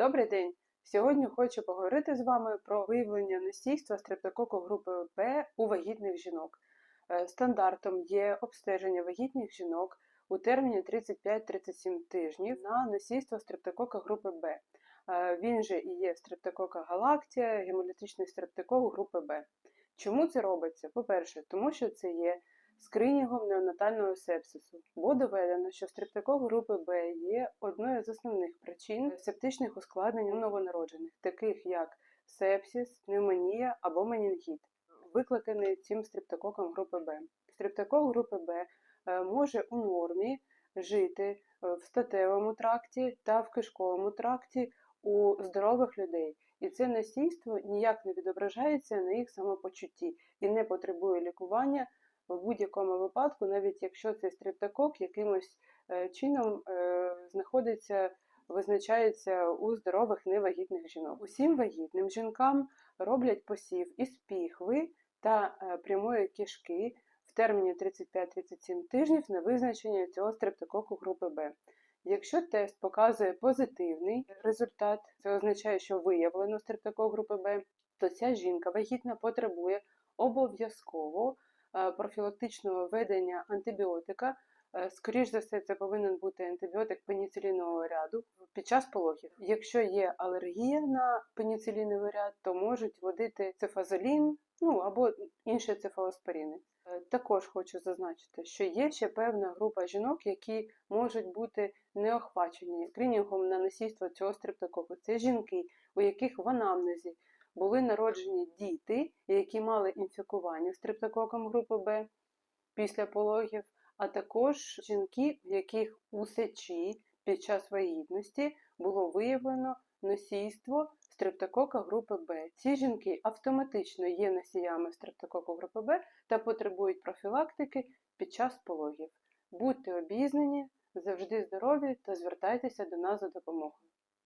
Добрий день! Сьогодні хочу поговорити з вами про виявлення носійства стрептококу групи Б у вагітних жінок. Е, Стандартом є обстеження вагітних жінок у терміні 35-37 тижнів на носійство стрептокока групи Б. Е, Він же і є стрептокока галактія, гемолітичний стрептокок групи Б. Чому це робиться? По-перше, тому що це є скринінгом неонатального сепсису, бо доведено, що стрептокок групи Б є одною з основних причин септичних ускладнень у новонароджених, таких як сепсис, пневмонія або менінгіт, викликаний цим стрептококом групи Б. Стрептокок групи Б е, може у нормі жити е, в статевому тракті та в кишковому тракті у здорових людей. І це носійство ніяк не відображається на їх самопочутті і не потребує лікування в будь-якому випадку, навіть якщо цей стрептокок якимось е, чином е, знаходиться, визначається у здорових невагітних жінок. Усім вагітним жінкам роблять посів із піхви та е, прямої кишки в терміні 35-37 тижнів на визначення цього стрептококу групи Б. Якщо тест показує позитивний результат, це означає, що виявлено стрептокок групи Б, то ця жінка вагітна потребує обов'язково профілактичного введення антибіотика. Е, Скоріш за все, це повинен бути антибіотик пеніцилінового ряду під час пологів. Якщо є алергія на пеніциліновий ряд, то можуть вводити цефазолін, ну або інші цефалоспоріни. Е, Також хочу зазначити, що є ще певна група жінок, які можуть бути неохвачені скринінгом на носійство цього стрептококу. Це жінки, у яких в анамнезі були народжені діти, які мали інфікування стрептококом групи Б після пологів, а також жінки, в яких у сечі під час вагітності було виявлено носійство стрептокока групи Б. Ці жінки автоматично є носіями стрептококу групи Б та потребують профілактики під час пологів. Будьте обізнані, завжди здорові та звертайтеся до нас за допомогою.